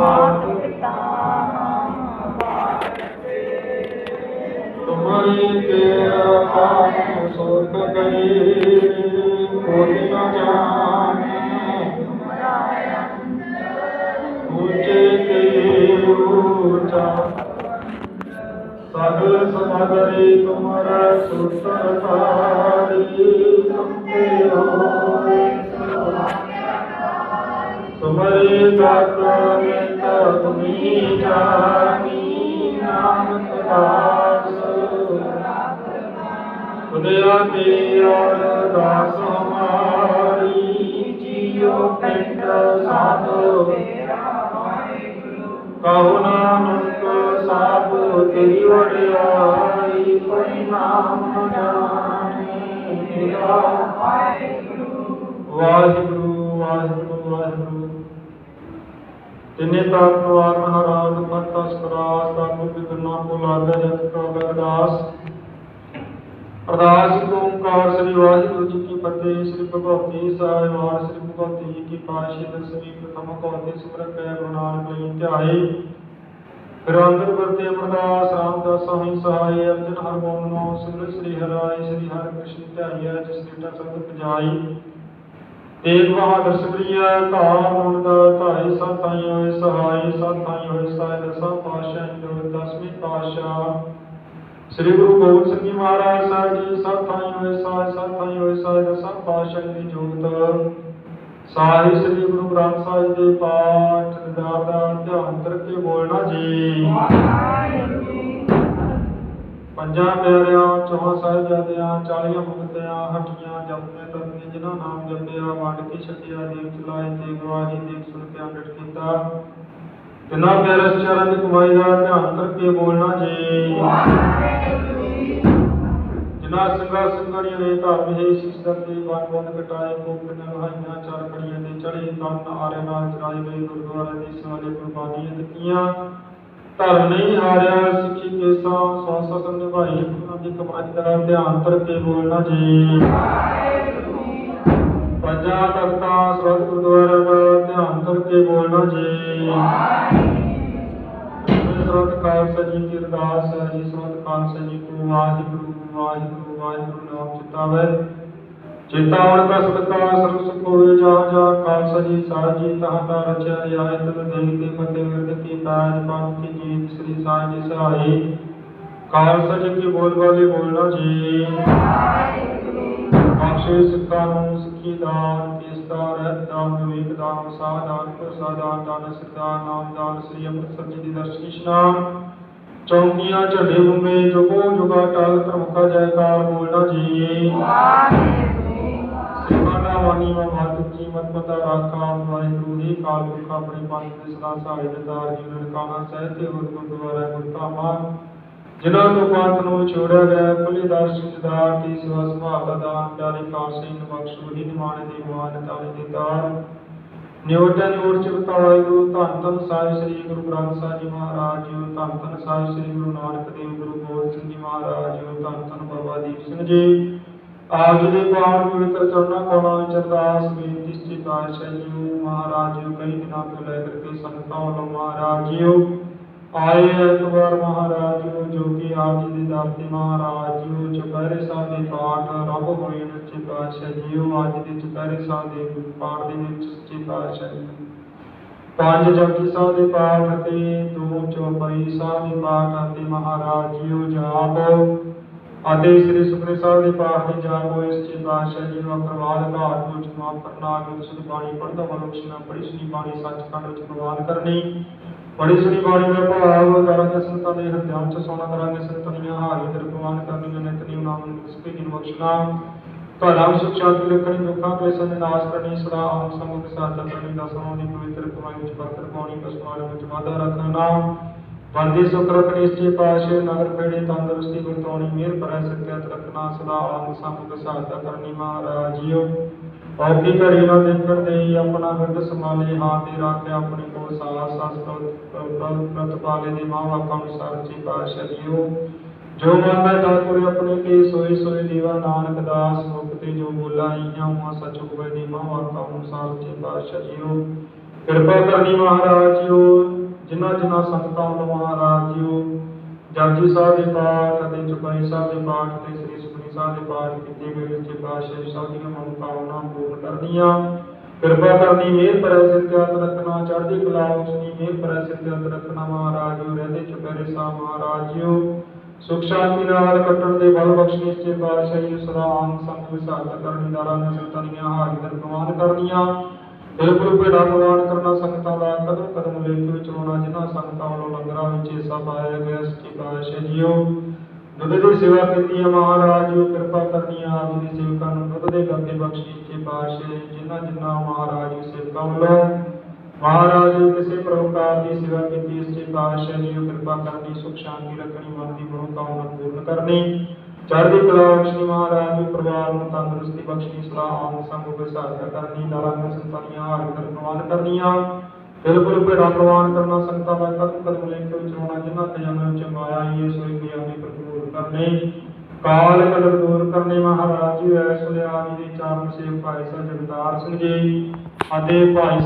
ਮਾਤ ਪਿਤਾ ਤੁਮਰੀ ਕਿਰਪਾ ਸੁਖ ਕਰੀ ਕੋਈ ਨਾ ਜਾਣੇ। ਉੱਚੇ ਤੇ ਉੱਚਾ, ਸਗਲ ਸਮਗਰੇ ਤੁਮਰਾ ਸੁਤਰ ਤਾਰੀ ਸੰਤੇ ਹੋਏ ਸੁਭਾਗੇ ਤੁਮਰੇ ਦਾਤਾ ਨੇ ਤੁਮੀ ਜਾਨੀ ਨਾਮ ਦਾਸ ਖੁਦਿਆ ਤੇ ਔਰ ਦਾਸ ਹਮਾਰੀ ਜੀਉ ਪਿੰਡ ਸਾਧੋ ਕਹੋ ਨਾਨਕ ਸਾਬ ਤੇਰੀ ਵਡਿਆਈ ਕੋਈ ਨਾਮ ਜਾਣੇ ਤੇਰਾ ਵਾਹਿਗੁਰੂ ਵਾਹਿਗੁਰੂ ਵਾਹਿਗੁਰੂ ਵਾਹਿਗੁਰੂ। ਤਿਨੇ ਤਾਪ ਵਾਰ ਮਹਾਰਾਜ ਮਤ ਅਸਕਰਾ ਸਾਬੂ ਬਿਗਨਾ ਪੁਲਾਦ ਜਤ ਪ੍ਰਭ ਅਰਦਾਸ। ਅਰਦਾਸ ਓੰਕਾਰ, ਸ੍ਰੀ ਵਾਹਿਗੁਰੂ ਜੀ ਕੀ ਫਤਿਹ, ਸ੍ਰੀ ਭਗਵਤੀ ਸਾਹਿਬ, ਵਾਰ ਸ੍ਰੀ ਭਗਵਤੀ ਜੀ ਕੀ ਪਾਸ਼ੀ ਦਸਵੀਂ ਪ੍ਰਥਮ ਕੌਤੇ ਸਿਮਰਨ ਕੈ, ਗੁਰੂ ਨਾਨਕ ਲਈ ਧਿਆਏ। ਫਿਰ ਅੰਦਰ ਵਰਤੇ ਅਮਰਦਾਸ, ਰਾਮਦਾਸ ਸਾਹਿਬ ਸਹਾਈ, ਅਰਜਨ ਹਰਮੋਨੋ ਸਿਮਰ ਸ੍ਰੀ ਹਰਾਏ ਸ੍ਰੀ ਹਰਿ ਕ੍ਰਿਸ਼ਨ ਧਿਆਈਐ ਜਿਸ ਲੀਟਾ ਸਬਦ ਪਜਾਈ। ਤੇਗ ਬਹਾਦਰ ਸਿਮਰਿਆ ਧਾ ਮੁੰਡ ਧਾਈ ਸਤਾਈ ਹੋਏ ਸਹਾਈ ਸਤਾਈ ਹੋਏ ਸਹਾਈ ਦਸਾਂ ਪਾਸ਼ਾ ਜੋ ਦਸਵੀਂ ਪਾਸ਼ਾ ਸ੍ਰੀ ਗੁਰੂ ਗੋਬਿੰਦ ਸਿੰਘ ਜੀ ਮਹਾਰਾਜ ਸਾਹਿਬ ਜੀ ਸਤਾਈ ਹੋਏ ਸਹਾਈ ਸਤਾਈ ਹੋਏ ਸਹਾਈ ਦਸਾਂ ਪਾਸ਼ਾ ਦੀ ਜੋਤ। ਸਾਹਿਬ ਸ੍ਰੀ ਗੁਰੂ ਗ੍ਰੰਥ ਸਾਹਿਬ ਦੇ ਪਾਠ ਦਾ ਧਿਆਨ ਕਰਕੇ ਬੋਲਣਾ ਜੀ। ਪੰਜਾਂ ਪਿਆਰਿਆਂ, ਚੌਹਾਂ ਸਾਹਿਬਜ਼ਾਦਿਆਂ ਚਾਲੀਆਂ ਮੁਕਤਿਆਂ, ਹੱਟੀਆਂ, ਜਪਨੇ ਤਤਨੇ ਜਿਨ੍ਹਾਂ ਨਾਮ ਜਪਿਆ ਵੰਡ ਕੇ ਛੱਡਿਆ, ਦੇਵ ਚਲਾਏ ਤੇ ਗਵਾਹੀ, ਦੇਵ ਸੁਣ ਕੇ ਅੰਡਟ ਕੀਤਾ। ਤਿੰਨਾਂ ਪਿਆਰੇ ਚਰਨ ਦੀ ਕਮਾਈ ਦਾ ਧਿਆਨ ਕਰਕੇ ਬੋਲਣਾ ਜੀ। ਜਿਨ੍ਹਾਂ ਸਿੰਘਾਂ ਸਿੰਘਣੀਆਂ ਨੇ ਧਰਮ ਹੈ ਸੀਸ ਦਰਦੇ ਬੰਦ ਬੰਦ ਕਟਾਏ ਕੋਕ ਨੇ ਚਾਰ ਕੜੀਆਂ ਦੇ ਚੜੇ ਤਨ ਆਰੇ ਨਾਲ ਚਰਾਏ ਗਏ ਗੁਰਦੁਆਰੇ ਦੀ ਸਵਾਲੇ ਕੁਰਬਾਨੀਆਂ ਦਿੱਤੀਆਂ। ਧਰਮ ਨਹੀਂ ਹਾਰਿਆ, ਸਿੱਖੀ ਕੇਸਾਂ ਸੌ ਸਸਨ ਨਿਭਾਈ, ਉਹਨਾਂ ਦੀ ਕਮਾਈ ਦਾ ਧਿਆਨ ਕਰਕੇ ਬੋਲਣਾ ਜੀ। ਪੰਜਾਂ ਤਖਤਾਂ ਸਰਦ ਗੁਰਦੁਆਰਾ ਦਾ ਧਿਆਨ ਕਰਕੇ ਬੋਲਣਾ ਜੀ। ਸਰਤ ਖਾਲਸਾ ਜੀ ਕੀ ਅਰਦਾਸ ਹੈ ਜੀ ਸਰਤ ਖਾਲਸਾ ਜੀ ਕੋ ਵਾਹਿਗੁਰੂ ਵਾਹਿਗੁਰੂ ਵਾਹਿਗੁਰੂ, ਨਾਮ ਚਿਤਾਵੇ ਚੇਤਾਵਨ ਦਾ ਸਦਕਾ, ਸਰਬ ਸੁਖ ਹੋਵੇ ਜਾ ਜਾ ਖਾਲਸਾ ਜੀ ਸਾਹਿਬ ਜੀ, ਤਹਤਾ ਰਚਿਆ ਰਿਆਇਤ ਦੇਹ ਕੇ ਫਤਿਹ ਵਿਰਦ ਕੀ ਤਾਜ ਪੰਥ ਕੀ ਜੀਤ ਸ੍ਰੀ ਸਾਹਿਬ ਜੀ ਸਹਾਈ। ਖਾਲਸਾ ਜੀ ਕੀ ਬੋਲ ਬਾਲੇ ਬੋਲਣਾ ਜੀ। ਬਖਸ਼ੇ ਸਿੱਖਾਂ ਨੂੰ ਸਿੱਖੀ ਦਾਨ ਕੇਸਦਾਰ ਰਹਿਤ ਦਾਨ ਵਿਵੇਕ ਦਾਨ ਸਾਧਾਨ ਪ੍ਰਸਾਦਾਨ ਦਾਨ ਸਿਰਦਾਨ ਨਾਮ ਦਾਨ ਸ੍ਰੀ ਅੰਮ੍ਰਿਤਸਰ ਜੀ ਦੀ ਦਰਸ਼ਨ ਇਸ਼ਨਾਨ ਚੌਂਕੀਆਂ, ਝੰਡੇ ਬੁੰਮੇ ਜੁਗੋ ਜੁਗਾ ਟਾਲ ਧਰਮਕਾ ਜੈਕਾਰ ਬੋਲਣਾ ਜੀ। ਸਿਖਾਣਾ ਵਾਣੀ ਵਾ ਮਤ ਕੀ ਮਤ ਪਤਾ ਰਾਖਾ ਵਾਹਿਗੁਰੂ ਜੀ ਕਾਲ ਪੁਰਖ ਆਪਣੇ ਪੰਥ ਦੇ ਸਦਾ ਸਹਾਇ ਦਤਾਰ ਜੀ ਨਨਕਾਣਾ ਸਾਹਿਬ ਤੇ ਗੁਰ ਗੁਰਦੁਆਰਾ ਗੁਰਧਾਮਾਂ ਜਿਨ੍ਹਾਂ ਤੋਂ ਪੰਥ ਨੂੰ ਛੋੜਿਆ ਗਿਆ ਭੁੱਲੇਦਾਰ ਸਿੰਘਦਾਰ ਦੀ ਸੇਵਾ ਸੰਭਾਲ ਦਾ ਦਾਨ, ਪਿਆਰੇ ਖਾਲਸੇ ਨੂੰ ਬਖਸ਼ੋ ਹੀ ਨਿਮਾਣੇ ਦੀ ਮਾਨ ਤਾਲੇ ਦੀ ਤਾਰ ਨਿਉਟਾ ਨਿਉਟ ਚ ਬਤਾਵਾਈ ਗੁਰੂ ਧੰਨ ਧੰਨ ਸਾਹਿਬ ਸ੍ਰੀ ਗੁਰੂ ਗ੍ਰੰਥ ਸਾਹਿਬ ਜੀ ਮਹਾਰਾਜ ਜੀ, ਧੰਨ ਧੰਨ ਸਾਹਿਬ ਸ੍ਰੀ ਗੁਰੂ ਨਾਨਕ ਦੇਵ ਗੁਰੂ ਗੋਬਿੰਦ ਸਿੰਘ ਜੀ ਮਹਾਰਾਜ ਜੀ, ਧੰਨ ਧੰਨ ਬਾਬਾ ਦੀਪ ਸਿੰਘ ਜੀ। ਆਪ ਦੇ ਪਾਵਨ ਪਵਿੱਤਰ ਚਰਨਾਂ ਕੋਲਾਂ ਵਿੱਚ ਅਰਦਾਸ, ਬੇਨਤੀ ਸ੍ਰੀ ਪਾਤਸ਼ਾਹ ਜੀ ਮਹਾਰਾਜ ਜੀ ਕਈ ਦਿਨਾਂ ਤੋਂ ਲੈ ਕਰਕੇ ਸੰਗਤਾਂ ਵੱਲੋਂ ਮਹਾਰਾਜ ਜੀ ਆਏ ਐਤਵਾਰ ਮਹਾਰਾਜ ਜੀ ਜੋ ਕਿ ਆਪ ਜੀ ਦੇ ਦਰ ਤੇ ਮਹਾਰਾਜ ਜੀ ਚੁਪਹਿਰੇ ਸਾਹਿਬ ਦੇ ਪਾਠ ਰੱਬ ਹੋਏ ਨੇ ਸੱਚੇ ਪਾਤਸ਼ਾਹ ਜੀ ਅੱਜ ਦੇ ਚੁਪਹਿਰੇ ਸਾਹਿਬ ਦੇ ਪਾਠ ਦੇ ਵਿੱਚ ਸੱਚੇ ਪਾਤਸ਼ਾਹ ਜੀ ਪੰਜ ਜਪਜੀ ਸਾਹਿਬ ਦੇ ਪਾਠ ਅਤੇ ਦੋ ਚੌਪਈ ਸਾਹਿਬ ਦੇ ਪਾਠ ਅਤੇ ਮਹਾਰਾਜ ਜੀ ਜਾਪ ਅਤੇ ਸ੍ਰੀ ਸੁਖਨੇ ਸਾਹਿਬ ਦੇ ਪਾਠ ਦੇ ਜਾਪ ਹੋਏ ਸੱਚੇ ਪਾਤਸ਼ਾਹ ਜੀ ਨੂੰ ਅਪਰਵਾਦ ਘਾਟ ਵਿੱਚ ਮਾਫ ਕਰਨਾ ਅਗਰ ਸੁਧ ਬਾਣੀ ਪੜ੍ਹਦਾ ਵੱਲੋਂ ਬੜੀ ਸੁਣੀ ਬਾਣੀ ਸੱਚਖੰਡ ਵਿੱਚ ਪ੍ਰਵਾਨ ਕਰਨੀ। ਬੜੀ ਸੁਣੀ ਬਾਣੀ ਦਾ ਭਾਵ, ਕਰਾਂਗੇ ਸੰਤਾਂ ਦੇ ਹਿਰਦਿਆਂ ਚ ਸੋਨਾ, ਕਰਾਂਗੇ ਸੰਤਾਂ ਦੀਆਂ ਹਾਜ਼ਰੀ ਤੇ ਪ੍ਰਵਾਨ ਕਰਨੀ ਨਿਤ ਨਿਉ ਨਾਮ ਨੂੰ ਸਪੇ ਦੀ ਬਖਸ਼ਣਾ। ਭਲਾ ਸੁਖ ਸ਼ਾਂਤੀ ਰੱਖਣੀ, ਦੁੱਖਾਂ ਕਲੇਸ਼ਾਂ ਦੇ ਨਾਸ਼ ਕਰਨੀ, ਸਦਾ ਆਮ ਸਮੁਖ ਸਾਧਾ ਕਰਨੀ ਦਾ ਸਮਾਂ ਦੀ ਪਵਿੱਤਰ ਕਮਾਈ ਵਿੱਚ ਬਰਕਤ ਪਾਉਣੀ ਪਸਮਾਨ ਵਿੱਚ ਵਾਧਾ ਰੱਖਣਾ। ਬੰਦੀ ਸੁਖ ਰੱਖਣੀ ਸੱਚੇ ਨਗਰ ਪੇੜੇ ਤੰਦਰੁਸਤੀ ਵਰਤਾਉਣੀ, ਮਿਹਰ ਭਰੇ ਸਤਿਅਤ ਰੱਖਣਾ, ਸਦਾ ਆਮ ਸਮੁਖ ਸਾਧਾ ਕਰਨੀ ਮਹਾਰਾਜ ਜੀਓ। ਘੜੀ ਨਾ ਦੇਖਣ ਦੇ ਆਪਣਾ ਬਿਰਦ ਸੰਭਾਲੇ, ਹਾਂ ਤੇ ਰੱਖਿਆ ਆਪਣੀ ਕੋਲ ਸਾਸ ਸਾਸ ਪ੍ਰਤ ਦੇ ਮਾਂ ਬਾਪਾਂ ਨੂੰ ਸੱਚੀ ਪਾਤਸ਼ਾਹ ਜੀਓ। ਜੋ ਮੰਨਦਾ ਠਾਕੁਰ ਆਪਣੇ ਕੇ ਸੋਈ ਸੋਈ ਦੇਵਾ ਨਾਨਕ ਦਾਸ, ਮੁਖ ਤੇ ਜੋ ਬੋਲਾ ਇਹਾਂ ਹੁਆ ਸਚ ਹੋਵੇ ਦੀ ਮਾਂ ਬਾਪਾਂ ਨੂੰ ਸੱਚੇ ਪਾਤਸ਼ਾਹ ਜੀਓ। ਕਿਰਪਾ ਕਰਨੀ ਮਹਾਰਾਜ ਜੀਓ। ਜਿਨ੍ਹਾਂ ਜਿਨ੍ਹਾਂ ਸੰਗਤਾਂ ਵੱਲੋਂ ਮਹਾਰਾਜ ਜੀਓ, ਜਪਜੀ ਸਾਹਿਬ ਦੇ ਪਾਠ ਅਤੇ ਚੁਪਈ ਸਾਹਿਬ ਦੇ ਪਾਠ ਤੇ ਸ੍ਰੀ ਸੁਖਮਨੀ ਸਾਹਿਬ ਦੇ ਪਾਠ ਕੀਤੇ ਗਏ ਵਿੱਚ ਪਾਤਸ਼ਾਹ ਸਭ ਦੀਆਂ ਮਨੋਕਾਮਨਾ ਪੂਰਨ ਕਰਨੀਆਂ ਕਿਰਪਾ ਕਰਨੀ, ਮਿਹਰ ਭਰੇ ਸਿਰ ਤੇ ਹੱਥ ਰੱਖਣਾ, ਚੜ੍ਹਦੀ ਕਲਾ ਉਸਨੀ ਮਿਹਰ ਭਰੇ ਸਿਰ ਤੇ ਹੱਥ ਰੱਖਣਾ ਮਹਾਰਾਜ ਜੀਓ, ਰਹਿੰਦੇ ਚੁਪਹਿਰੇ ਸਾਹਿਬ ਮਹਾਰਾਜ ਜੀਓ। ਸੁਖ ਸ਼ਾਂਤੀ ਨਾਲ ਕੱਟਣ ਦੇ ਬਲ ਬਖਸ਼ਿਸ਼ ਤੇ ਪਾਤਸ਼ਾਹ ਜੀ ਸਦਾ ਆਨ ਸੰਗ ਵਿਸਾਰਤਾ ਕਰਨੀ ਦਾਰਾ ਨਸਲਤਨੀਆਂ ਹਾਜ਼ਰ ਪ੍ਰਵਾਨ ਕਰਨੀਆਂ। ਬਿਲਕੁਲ ਭੇੜਾ ਪ੍ਰਵਾਨ ਕਰਨਾ ਸੰਗਤਾਂ ਦਾ ਕਦਮ ਕਦਮ ਲੈ ਕੇ ਚਲਾਉਣਾ ਜਿਨ੍ਹਾਂ ਸੰਗਤਾਂ ਵੱਲੋਂ ਲੰਗਰਾਂ ਵਿੱਚ ਹਿੱਸਾ ਪਾਇਆ ਗਿਆ, ਸੱਚੇ ਪਾਤਸ਼ਾਹ ਜੀਓ। ਦੁੱਧ ਦੀ ਸੇਵਾ ਕੀਤੀ ਹੈ ਮਹਾਰਾਜ, ਜੀ ਕਿਰਪਾ ਕਰਨੀ ਆਪ ਜੀ ਸੇਵਕਾਂ ਨੂੰ ਦੁੱਧ ਦੇ ਗੱਗੇ ਬਖਸ਼ੀ ਕੇ ਪਾਤਸ਼ਾਹ ਜਿਨ੍ਹਾਂ ਜਿਨ੍ਹਾਂ ਮਹਾਰਾਜ ਜੀ ਸੇਵਕਾਂ ਵੱਲੋਂ। ਮਹਾਰਾਜ ਜੀ ਕਿਸੇ ਪ੍ਰਕਾਰ ਦੀ ਸੇਵਾ ਕੀਤੀ ਇਸ ਪਾਤਸ਼ਾਹ ਜੀ ਕਿਰਪਾ ਕਰਨੀ ਸੁਖ ਸ਼ਾਂਤੀ ਰੱਖਣੀ, ਮਨ ਦੀ ਮਨੋਕਾਮਨਾ ਪੂਰਨ ਕਰਨੀ। ਚੜ੍ਹਦੀ ਕਲਾ ਬਖਸ਼ਣੀ ਮਹਾਰਾਜ ਜੀ ਪਰਿਵਾਰ ਨੂੰ ਤੰਦਰੁਸਤੀ ਬਖਸ਼ਣੀ ਸਲਾਹ ਆਮ ਸੰਗ ਵਿਸਾਰਤਾ ਕਰਨੀ, ਨਾਰਾਇਣ ਸੰਤਾਨੀਆਂ ਹਾਜ਼ਰ ਪ੍ਰਵਾਨ ਕਰਨੀਆਂ। ਬਿਲਕੁਲ ਭੇੜਾ ਪ੍ਰਵਾਨ ਕਰਨਾ, ਸੰਗਤਾਂ ਦਾ ਕਦਮ ਕਦਮ ਲੈ ਕੇ ਚਲਾਉਣਾ ਜਿਨ੍ਹਾਂ ਤੇ ਜਨਮ ਚ ਇਹ ਸੋਈ ਗਿਆਨੀ ਭਰਪੂਰ ਕਰਨੇ। ਕਾਲ ਕਲਰ ਦੂਰ ਕਰਨੇ, ਮਹਾਰਾਜ ਜੀ ਐਸ ਲਿਆ ਦੇ ਚਾਰਨ ਸੇਵ ਭਾਈ ਸਾਹਿਬ ਜਗਤਾਰ ਸਿੰਘ ਜੀ ਅਤੇ ਭਾਈ